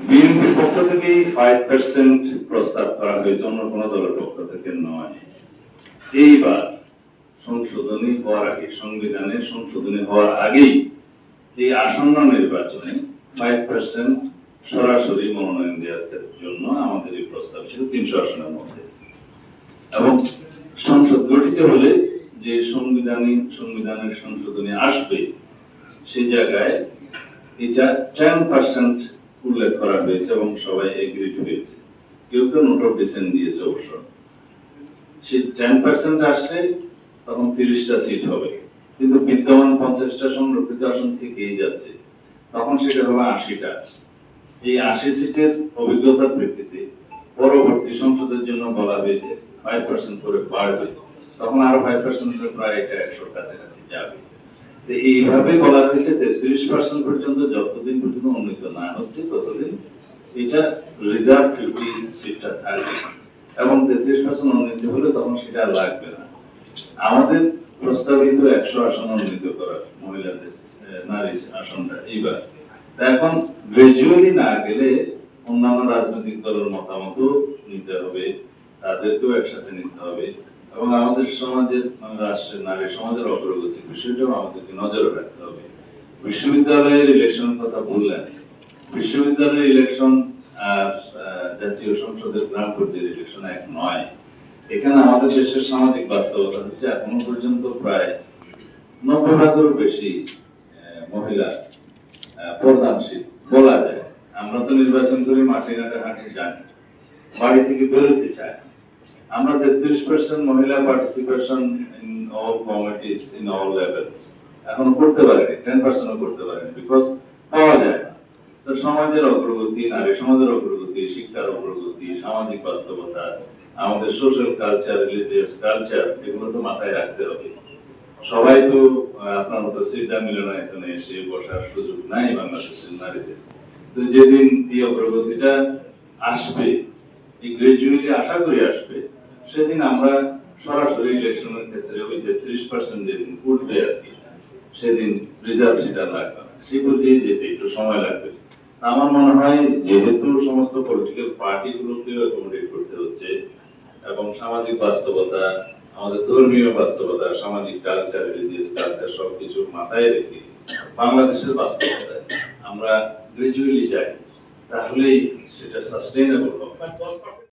বিএনপির পক্ষ থেকে ফাইভ পার্সেন্ট প্রস্তাব করা হয়েছে, অন্য কোন দলের পক্ষ থেকে নয়। এইবার সংশোধনী হওয়ার আগে সংবিধানের সংশোধনী হওয়ার আগেই এই আসন্ন নির্বাচনে ফাইভ পার্সেন্ট সরাসরি মনোনয়ন দেওয়ার জন্য আমাদের এই প্রস্তাব ছিল তিনশো আসনের মধ্যে। এবং সংসদ গঠিত হলে যে সংবিধানিক সংবিধানের সংশোধনী আসবে সেই জায়গায় এটা টেন পার্সেন্ট উল্লেখ করা হয়েছে এবং সবাই এগ্রিড হয়েছে কেউ কেউ নোট অফ ডিসেন্ট দিয়েছে অবশ্য। সেই টেন পার্সেন্ট আসলে তখন তিরিশটা সিট হবে। কিন্তু বিদ্যমান পঞ্চাশটা সংরক্ষিত আসন থেকেই যাচ্ছে। তখন সেটা হবে আশিটা। এই আশি সিটের অভিজ্ঞতার প্রেক্ষিতে পরবর্তী সংসদের জন্য বলা হয়েছে ফাইভ পার্সেন্ট করে বাড়বে। তখন আরও ফাইভ পার্সেন্ট প্রায় এটা একশোর কাছাকাছি যাবে। এইভাবে বলা হয়েছে তেত্রিশ পার্সেন্ট পর্যন্ত যতদিন পর্যন্ত উন্নীত না হচ্ছে, ততদিন এটা রিজার্ভ ফিফটি সিটটা থাকবে। এবং তেত্রিশ পার্সেন্ট উন্নীত হলে তখন সেটা লাগবে না। আমাদের প্রস্তাবিত একশো আসন উন্নীত করার মহিলাদের নারী আসনটা এইবার। এখন গ্রাজুয়ালি না গেলে অন্যান্য রাজনৈতিক দলের মতামত নিতে হবে। তাদেরকেও একসাথে নিতে হবে এবং আমাদের সমাজের রাষ্ট্রের নারী সমাজের অগ্রগতির বিষয়টাও আমাদেরকে নজরে রাখতে হবে। বিশ্ববিদ্যালয়ের ইলেকশন কথা বললেন। বিশ্ববিদ্যালয়ের ইলেকশন আর জাতীয় সংসদের গ্রাম পর্যায়ের ইলেকশন এক নয়। এখানে আমাদের দেশের সামাজিক বাস্তবতা হচ্ছে এখনও পর্যন্ত প্রায় নব্বই ভাগেরও বেশি মহিলা প্রধানশীল বলা যায়। আমরা তো নির্বাচন করি, মাঠে ঘাটে হাঁটে জানি বাড়ি থেকে বেরোতে চায়। আমরা তেত্রিশ পার্সেন্ট মহিলা participation in all committees in all levels এখন করতে পারেনি টেন পার্সেন্টও করতে পারেনি বিকজ পাওয়া যায় না। তো সমাজের অগ্রগতি, নারী সমাজের অগ্রগতি, শিক্ষার অগ্রগতি, সামাজিক বাস্তবতা, আমাদের সোশ্যাল কালচার রিলিজিয়াস কালচার এগুলো তো মাথায় রাখতে হবে। সবাই তো আপনার মতো সিদ্ধা মিলনায়তনে এসে বসার সুযোগ নাই বাংলাদেশের নারীদের। তো যেদিন এই অগ্রগতিটা আসবে, এই গ্রাজুয়ালি আশা করি আসবে সেদিন আমরা সরাসরি ইলেকশনের ক্ষেত্রে ওই যে ত্রিশ পার্সেন্ট যেদিন উঠবে আর কি, সেদিন রিজার্ভ সেটা লাগবে। না সেই যেতে একটু সময় লাগবে। আমার মনে হয় যেহেতু সমস্ত পলিটিক্যাল পার্টিগুলোকে অ্যাকোমোডেট করতে হচ্ছে এবং সামাজিক বাস্তবতা, আমাদের ধর্মীয় বাস্তবতা, সামাজিক কালচার রিলিজিয়াস কালচার সবকিছু মাথায় রেখে বাংলাদেশের বাস্তবতায় আমরা গ্রাজুয়ালি যাই। তাহলেই সেটা সাস্টেইনেবল হবে। পার্সেন্ট